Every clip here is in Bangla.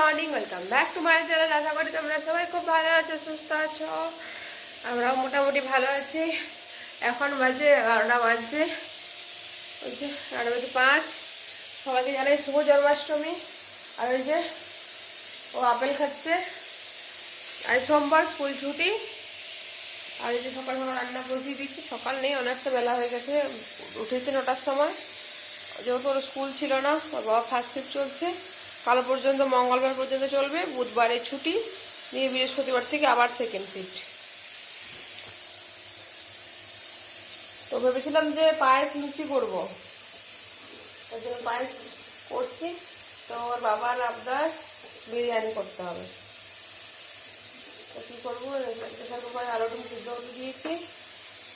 Morning welcome back to my channel আশা করি তোমরা সবাই খুব ভালো আছো, সুস্থ আছো। আমরাও মোটামুটি ভালো আছি। এখন বাজে এগারোটা বাজছে। ওই যে এগারোটা বাজে পাঁচ। সবাইকে জানাই শুভ জন্মাষ্টমী। আর ওই যে ও আপেল খাচ্ছে। আর সোমবার স্কুল ছুটি। আর এই যে সকাল সকাল রান্না বসিয়ে দিচ্ছি সকাল নেই অনেকটা বেলা হয়ে গেছে, উঠেছে নটার সময়। যেহেতু ওর স্কুল ছিল না, ওর বাবা ফার্স্ট শিফট চলছে। কাল পর্যন্ত, মঙ্গলবার পর্যন্ত চলবে, বুধবারে ছুটি, নিয়ে বৃহস্পতিবার থেকে আবার সেকেন্ড শিফট তো ভেবেছিলাম যে পায়েস লুচি করব। তার জন্য পায়েস করছি। তো ওর বাবার আবদার বিরিয়ানি করতে হবে। তো কী করব? প্রেশার কুকারে আলুটা সিদ্ধ হতে দিয়েছি।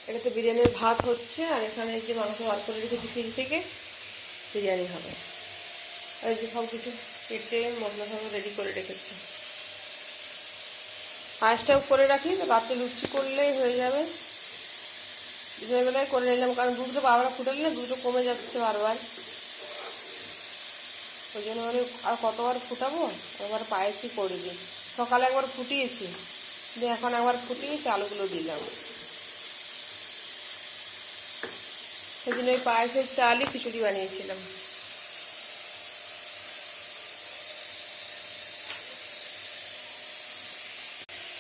এটাতে বিরিয়ানির ভাত হচ্ছে, আর এখানে যে মাংস ভাত করে রেখেছি ফ্রিজ থেকে, বিরিয়ানি হবে। আর যে সব কিছু কেটে মশলা সব রেডি করে রেখেছি। পায়েসটাও করে রাখি, তো রাতে লুচি করলেই হয়ে যাবে। দিনের বেলায় করে নিলাম, কারণ দুধটা বারবার ফুটালে না, দুধটা কমে যাচ্ছে বারবার। ওই জন্য মানে আর কতবার ফুটাবো? এবার পায়েসই করে দিই। সকালে একবার ফুটিয়েছি দিয়ে এখন একবার ফুটিয়ে আলুগুলো দিলাম জন্য ওই পায়েসের চালই খিচুড়ি বানিয়েছিলাম।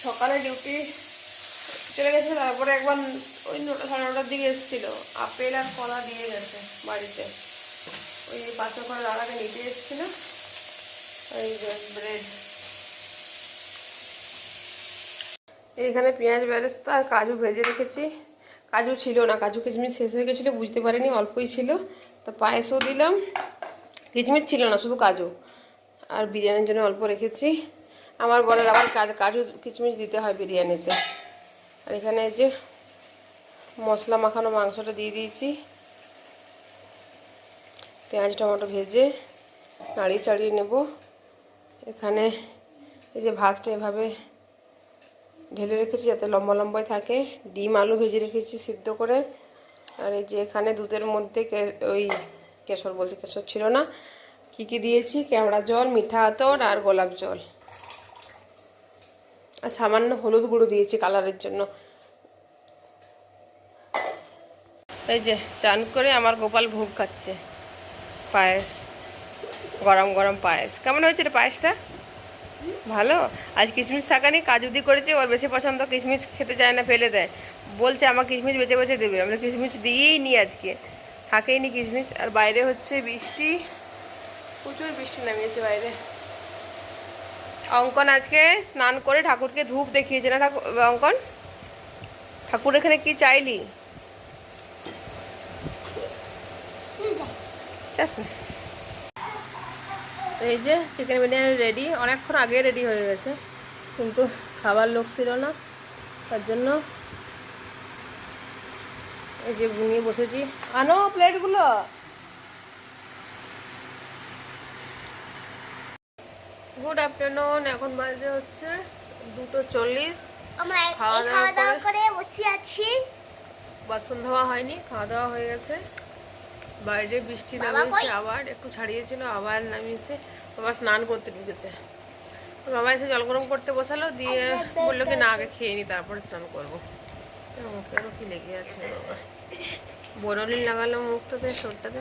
সকালে ডিউটি চলে গেছে, তারপরে একবার ওই নটা সাড়ে নটার দিকে এসেছিল। আপেল আর কলা দিয়ে গেছে বাড়িতে। ওই পাশে করে দাদাকে নিতে এসেছিল। ওই ব্রেড এইখানে পেঁয়াজ, বেরেস্তা আর কাজু ভেজে রেখেছি। কাজু ছিল না, কাজু কিচমিচ শেষ হয়ে গেছিল, বুঝতে পারিনি, অল্পই ছিল। তো পায়েসও দিলাম কিচমিচ ছিল না, শুধু কাজু। আর বিরিয়ানির জন্য অল্প রেখেছি। আমার বরের আবার কাজ কিচমিচ দিতে হয় বিরিয়ানিতে। আর এখানে এই যে মশলা মাখানো মাংসটা দিয়ে দিয়েছি। পেঁয়াজ, টমেটো ভেজে নাড়িয়ে চাড়িয়ে নেব। এখানে এই যে ভাতটা এভাবে ঢেলে রেখেছি যাতে লম্বা লম্বায় থাকে। ডিম, আলু ভেজে রেখেছি সিদ্ধ করে। আর এই যে এখানে দুধের মধ্যে ওই কেশর বলছে, কেশর ছিল না। কি কি দিয়েছি? কেওড়া জল, মিঠা আতর আর গোলাপ জল। আর সামান্য হলুদ গুঁড়ো দিয়েছি কালারের জন্য। এই যে, চান করে আমার গোপাল ভোগ খাচ্ছে। পায়েস, গরম গরম পায়েস। কেমন হয়েছে রে পায়েসটা? ভালো? আজ কিশমিশ থাকানি কাজু দিয়ে করেছে, ওর বেশি পছন্দ কিশমিশ খেতে চায় না, ফেলে দেয়। বলছে আমার কিশমিশ বেছে বেছে দেবে। আমরা কিশমিশ দিয়েই নি আজকে। থাকেই নি কিশমিশ। আর বাইরে হচ্ছে বৃষ্টি। প্রচুর বৃষ্টি নামিয়েছে বাইরে। অঙ্কন আজকে স্নান করে ঠাকুরকে ধূপ দেখিয়েছে না ঠাকুর, অঙ্কন? ঠাকুর এখানে কি চাইলি? এই যে চিকেন বিরিয়ানি রেডি অনেকক্ষণ আগে রেডি হয়ে গেছে, কিন্তু খাবার লোক ছিল না, তার জন্য এই যে নিয়ে বসেছি। আনো প্লেটগুলো গুড আফটারনুন এখন বাজে হচ্ছে দুটো চল্লিশ। আমরা খাওয়া দাওয়া করে- বসে আছি। বাসন ধোয়া হয়নি খাওয়া দাওয়া হয়ে গেছে। বাইরে বৃষ্টি নামিয়েছে আবার একটু ছাড়িয়েছিল আবার নামিয়েছে। বাবা স্নান করতে ঢুকেছে। বাবা এসে জল গরম করতে বসালো দিয়ে বলল কি না আগে খেয়ে নি তারপরে স্নান করব। তো মুখেরও কি লেগে আছে বাবা? বরলিন লাগালো মুখটাতে শরটাতে শরীরটাতে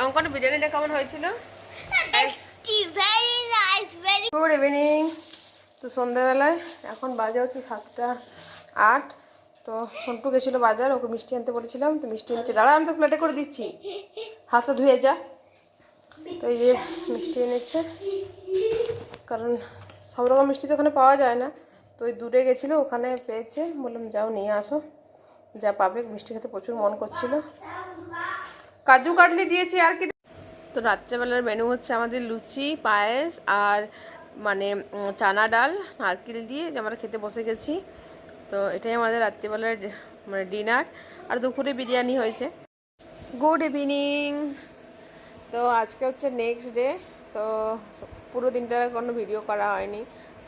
অঙ্কন বিরিয়ানিটা কেমন হয়েছিল? গুড ইভিনিং তো সন্ধ্যাবেলায় এখন বাজে হচ্ছে সাতটা আট। তো সন্টু গেছিল বাজার, ওকে মিষ্টি আনতে বলেছিলাম, তো মিষ্টি এনেছে। দাঁড়া, আমি তো প্লেটে করে দিচ্ছি। হাতটা ধুয়ে যা। তো এই যে মিষ্টি এনেছে। কারণ সব রকম মিষ্টি তো ওখানে পাওয়া যায় না। তো ওই দূরে গেছিল, ওখানে পেয়েছে। বললাম, যাও, নিয়ে আসো। যা পাবে। মিষ্টি খেতে প্রচুর মন করছিল। কাজু কাটলি দিয়েছি, আর কি তো রাত্রেবেলার মেনু হচ্ছে আমাদের লুচি, পায়েস আর মানে চানা ডাল, নারকেল দিয়ে যে আমরা খেতে বসে গেছি। তো এটাই আমাদের রাত্রিবেলার মানে ডিনার আর দুপুরে বিরিয়ানি হয়েছে। গুড ইভিনিং তো আজকে হচ্ছে নেক্সট ডে তো পুরো দিনটার কোনো ভিডিও করা হয়নি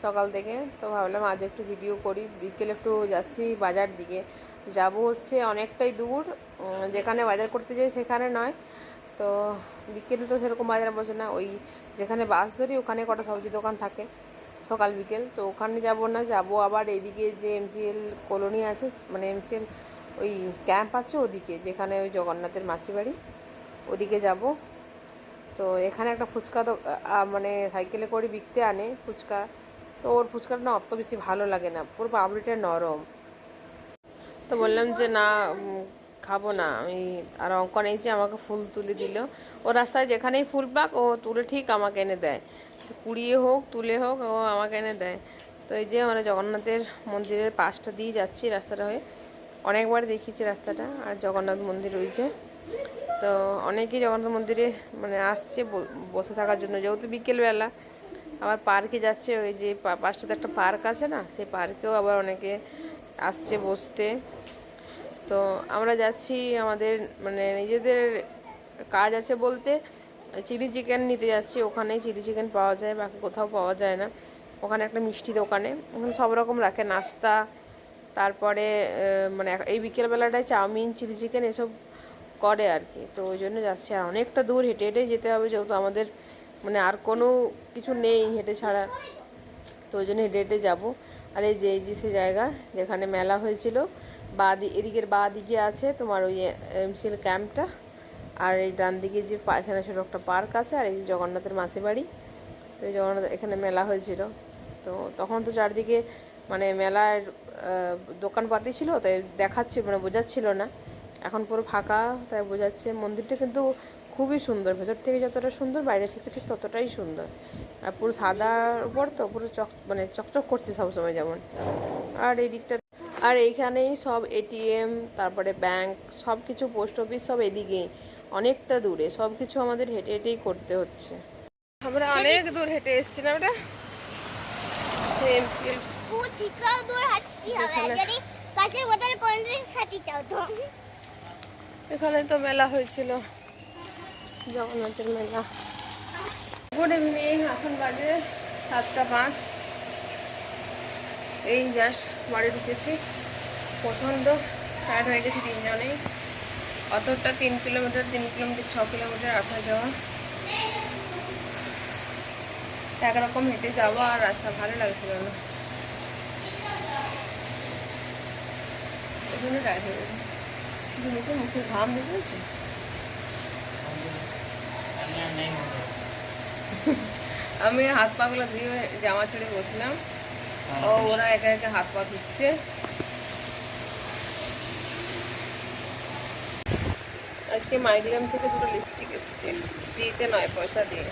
সকাল থেকে। তো ভাবলাম আজ একটু ভিডিও করি। বিকেলে একটু যাচ্ছি বাজার দিকে। যাব হচ্ছে অনেকটাই দূর। যেখানে বাজার করতে যাই সেখানে নয়। তো বিকেলে তো সেরকম বাজার বসে না, ওই যেখানে বাস ধরি ওখানে কটা সবজি দোকান থাকে সকাল বিকেল। তো ওখানে যাব না, যাব আবার এদিকে যে এমজিএল কলোনি আছে মানে এমজিএল ওই ক্যাম্প আছে ওদিকে, যেখানে ওই জগন্নাথের মাসি বাড়ি, ওদিকে যাব। তো এখানে একটা ফুচকা তো মানে সাইকেলে করে বিকতে আনে ফুচকা। তো ওর ফুচকাটা না অত বেশি ভালো লাগে না, পুরো পাবড়িটা নরম। তো বললাম যে না খাব না। আমি আর অঙ্কন এই যে আমাকে ফুল তুলে দিল। ও রাস্তায় যেখানেই ফুল পাক, ও তুলে ঠিক আমাকে এনে দেয়। কুড়িয়ে হোক, তুলে হোক, ও আমাকে এনে দেয়। তো এই যে আমরা জগন্নাথের মন্দিরের পাশটা দিয়ে যাচ্ছি রাস্তাটা হয়ে। অনেকবার দেখিয়েছি রাস্তাটা, আর জগন্নাথ মন্দির রয়েছে তো অনেকেই জগন্নাথ মন্দিরে মানে আসছে বসে থাকার জন্য। যেহেতু বিকেলবেলা, আবার পার্কে যাচ্ছে ওই যে পাশটাতে একটা পার্ক আছে না, সেই পার্কেও আবার অনেকে আসছে বসতে। তো আমরা যাচ্ছি আমাদের মানে নিজেদের কাজ আছে বলতে চিলি চিকেন নিতে যাচ্ছি। ওখানেই চিলি চিকেন পাওয়া যায়, বাকি কোথাও পাওয়া যায় না। ওখানে একটা মিষ্টি দোকানে। ওখানে সব রকম রাখে, নাস্তা, তারপরে মানে এই বিকেলবেলাটায় চাউমিন, চিলি চিকেন এসব করে আর কি। তো ওই জন্য যাচ্ছি। আর অনেকটা দূর হেঁটে হেঁটে যেতে হবে, যেহেতু আমাদের মানে আর কোনো কিছু নেই হেঁটে ছাড়া। তো ওই জন্য হেঁটে হেঁটে যাব। আর এই যে এই যে সে জায়গা যেখানে মেলা হয়েছিল বা এদিকের বা দিকে আছে তোমার ওই এমসিএল ক্যাম্পটা। আর এই ডান দিকে যে এখানে ছোটো একটা পার্ক আছে, আর এই যে জগন্নাথের মাসি বাড়ি। তো জগন্নাথ এখানে মেলা হয়েছিল। তো তখন তো চারদিকে মানে মেলার দোকানপাতি ছিল, তাই দেখাচ্ছে মানে বোঝাচ্ছিল না। এখন পুরো ফাঁকা, তাই বোঝাচ্ছে। মন্দিরটা কিন্তু খুবই সুন্দর। ভেতর থেকে যতটা সুন্দর, বাইরে থেকে ঠিক ততটাই সুন্দর। আর পুরো সাদার উপর তো পুরো চক মানে চকচক করছে সবসময় যেমন। আর এই দিকটা আর এইখানেই সব এটিএম তারপরে ব্যাংক সব কিছু পোস্ট অফিস সব এদিকেই। অনেকটা দূরে সব কিছু আমাদের হেঁটে হেঁটেই করতে হচ্ছে। আমরা অনেক দূর হেঁটে এসেছিলাম এটা এখানে তো মেলা হয়েছিল। জগন্নাথের মেলা। গুড ইভিনিং এখন বাজে সাতটা পাঁচ। এই জাস্ট বাড়ি ঢুকেছি। প্রচণ্ড টায়ার্ড হয়ে গেছি তিনজনেই। অতটা তিন কিলোমিটার তিন কিলোমিটার ছ কিলোমিটার আসা যাওয়া। একরকম হেঁটে যাওয়া আর আসা ভালো লাগছিল না। টায়ার্ড হয়ে গেছে। মুখে মুখে ঘাম আমি হাত পাগুলো ধুয়ে জামা ছেড়ে বসলাম। ও ওরা একা একা হাত পা ধুচ্ছে। আজকে মাইগ্রাম থেকে দুটো লিপস্টিক এসছে। ফ্রিতে নয় পয়সা দিয়ে।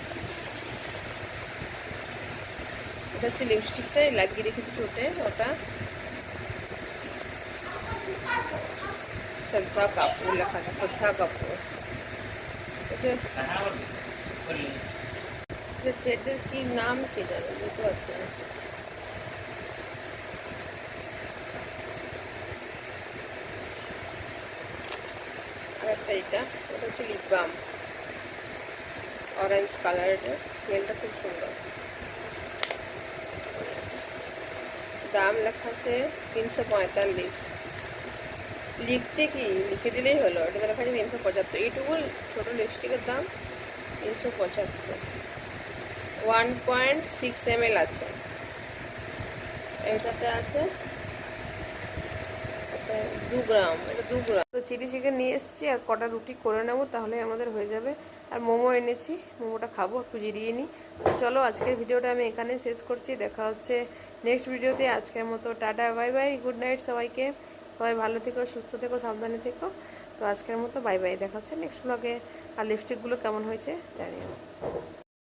এটা হচ্ছে লিপস্টিকটাই লাগিয়ে রেখেছি ঠোঁটে ওটা। শ্রদ্ধা কাপুর লেখা আছে শ্রদ্ধা কাপুর। সেটের কি নাম কি জানো বুঝতে পারছি না। একটা এটা ওটা হচ্ছে লিপ বাম অরেঞ্জ কালার এটা স্মেলটা খুব সুন্দর। দাম লেখা আছে তিনশো পঁয়তাল্লিশ। লিখতে কি? লিখে দিলেই হলো, এটা লেখা আছে তিনশো পঁচাত্তর। এইটুকু ছোটো লিপস্টিকের দাম তিনশো পঁচাত্তর। One point six M L আছে। এটাতে আছে দু গ্রাম, এটা দু গ্রাম। চিলি চিকেন নিয়ে এসেছি, আর কটা রুটি করে নেব, তাহলে আমাদের হয়ে যাবে। আর মোমো এনেছি, মোমোটা খাব, একটু জিরিয়ে নিই। চলো, আজকের ভিডিওটা আমি এখানে শেষ করছি। দেখা হচ্ছে নেক্সট ভিডিওতে। আজকের মতো tata, bye bye good night সবাইকে। সবাই ভালো থেকো, সুস্থ থেকো, সাবধানে থেকো। তো আজকের মতো, বাই বাই। দেখা হচ্ছে নেক্সট ব্লগে আর লিপস্টিকগুলো কেমন হয়েছে, জানিও।